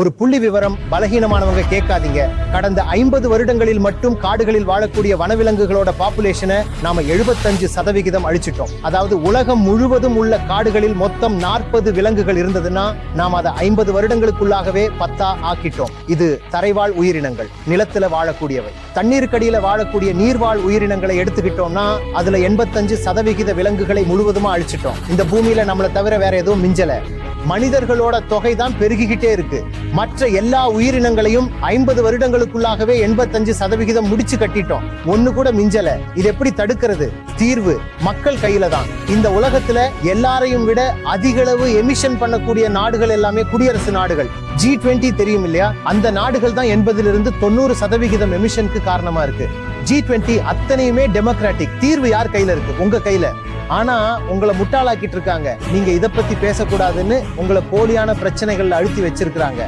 ஒரு புள்ளி விவரம் பலகீனமானவங்க கேட்காதீங்க. கடந்த ஐம்பது வருடங்களில் மட்டும் காடுகளில் வாழக்கூடிய வனவிலங்குகளோட பாப்புலேஷனை நாம எழுபத்தஞ்சு சதவிகிதம் அழிச்சிட்டோம். அதாவது உலகம் முழுவதும் உள்ள காடுகளில் மொத்தம் நாற்பது விலங்குகள் இருந்ததுன்னா நாம் அதை ஐம்பது வருடங்களுக்குள்ளாகவே பத்தா ஆக்கிட்டோம். இது தரைவாழ் உயிரினங்கள் நிலத்துல வாழக்கூடியவை. தண்ணீருக்கடியில வாழக்கூடிய நீர்வாழ் உயிரினங்களை எடுத்துக்கிட்டோம்னா அதுல எண்பத்தஞ்சு சதவிகித விலங்குகளை முழுவதுமா அழிச்சிட்டோம். இந்த பூமியில நம்மளை தவிர வேற எதுவும் மிஞ்சல. மனிதர்களோட தொகை தான் பெருகிக்கிட்டே இருக்கு. மற்ற எல்லா உயிரினங்களையும் ஐம்பது வருடங்களுக்குள்ளாகவே எண்பத்தஞ்சு சதவிகிதம் முடிச்சு கட்டிட்டோம். ஒன்னு கூட மிஞ்சல. இது எப்படி தடுக்கிறது? தீர்வு மக்கள் கையில தான். இந்த உலகத்துல எல்லாரையும் விட அதிகளவு எமிஷன் பண்ணக்கூடிய நாடுகள் எல்லாமே குடியரசு நாடுகள். ஜி டுவெண்ட்டி தெரியும் இல்லையா? அந்த நாடுகள் தான் எண்பதிலிருந்து தொண்ணூறு சதவிகிதம் எமிஷனுக்கு காரணமா இருக்கு. ஜி டுவெண்ட்டி அத்தனையுமே டெமோக்ராட்டிக் தீர்வு யார் கையில இருக்கு? உங்க கையில. ஆனா உங்களை முட்டாளாக்கிட்டு இருக்காங்க. நீங்க இதை பத்தி பேசக்கூடாதுன்னு உங்களை போலியான பிரச்சனைகளில் அழுத்தி வச்சிருக்கிறாங்க.